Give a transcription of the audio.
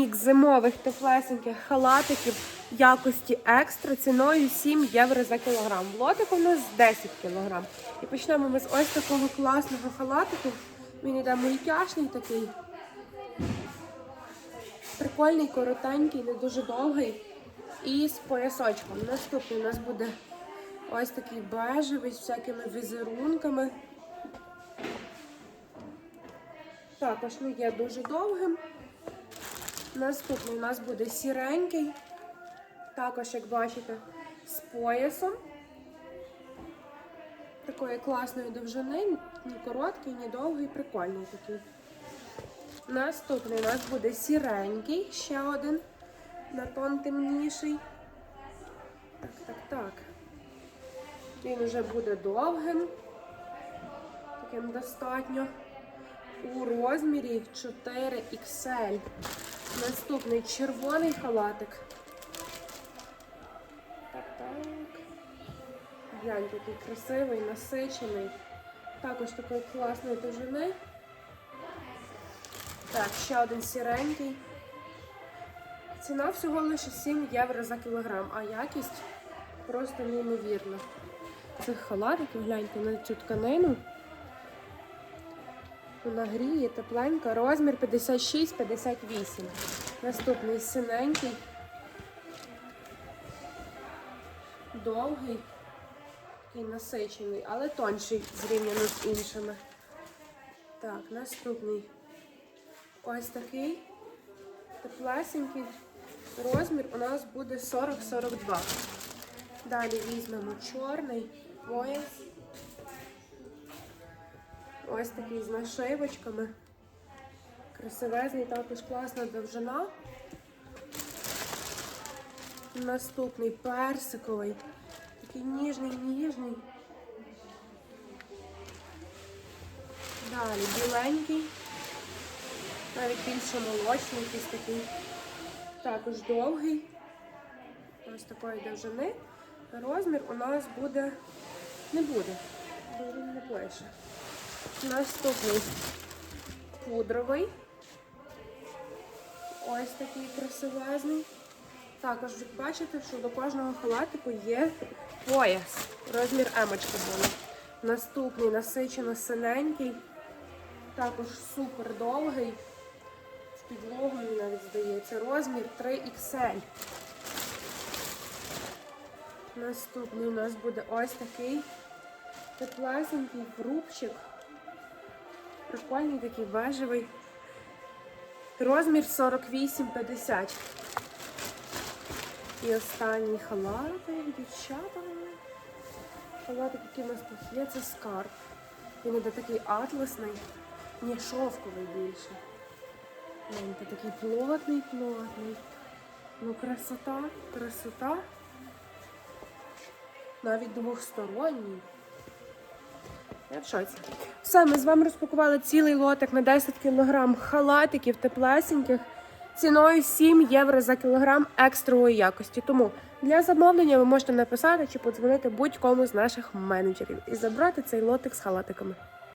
Мікс зимових теплесеньких халатиків якості екстра ціною 7 євро за кілограм. В лотику у нас 10 кілограм. І почнемо ми з ось такого класного халатику. Він іде мультяшний такий. Прикольний, коротенький, не дуже довгий. І з поясочком. Наступний у нас буде ось такий бежевий з всякими візерунками. Також не є дуже довгим. Наступний у нас буде сіренький. Також, як бачите, з поясом. Такої класної довжини, ні короткий, ні довгий, прикольний такий. Наступний у нас буде сіренький, ще один на тон темніший. Так, так, так. Він вже буде довгим, таким достатньо. У розмірі 4XL. Наступний червоний халатик. Так, так. Гляньте, який красивий, насичений. Також такої класної довжини. Так, ще один сіренький. Ціна всього лише 7 євро за кілограм, а якість просто неймовірна. Цих халатиків, гляньте на цю тканину. Вона гріє, тепленька, розмір 56-58. Наступний синенький, довгий, такий насичений, але тонший зрівняно з іншими. Так, наступний ось такий теплесенький. Розмір у нас буде 40-42. Далі візьмемо чорний пояс. Ось такий з нашивочками. Красивезний, також класна довжина. Наступний персиковий. Такий ніжний, ніжний. Далі біленький. Навіть більше молочний, якийсь такий. Також довгий. Ось такої довжини. Розмір у нас буде, не буде, бо він не пише. Наступний пудровий. Ось такий красивезний. Також ви бачите, що до кожного халатику є пояс. Розмір емочки буде. Наступний насичено синенький. Також супер довгий. З підлогою навіть здається. Розмір 3XL. Наступний у нас буде ось такий теплесенький рубчик. Прикольний такий бежевий. Розмір 48-50. І останній халатик, дівчата. Халатик, який у нас тут є, це скарб. Він іде такий атласний, не шовковий більше. Він іде такий плотний, плотний. Ну, красота, красота. Навіть двохсторонній. Я. Все, ми з вами розпакували цілий лотик на 10 кг халатиків теплесеньких ціною 7 євро за кілограм екстрової якості. Тому для замовлення ви можете написати чи подзвонити будь-кому з наших менеджерів і забрати цей лотик з халатиками.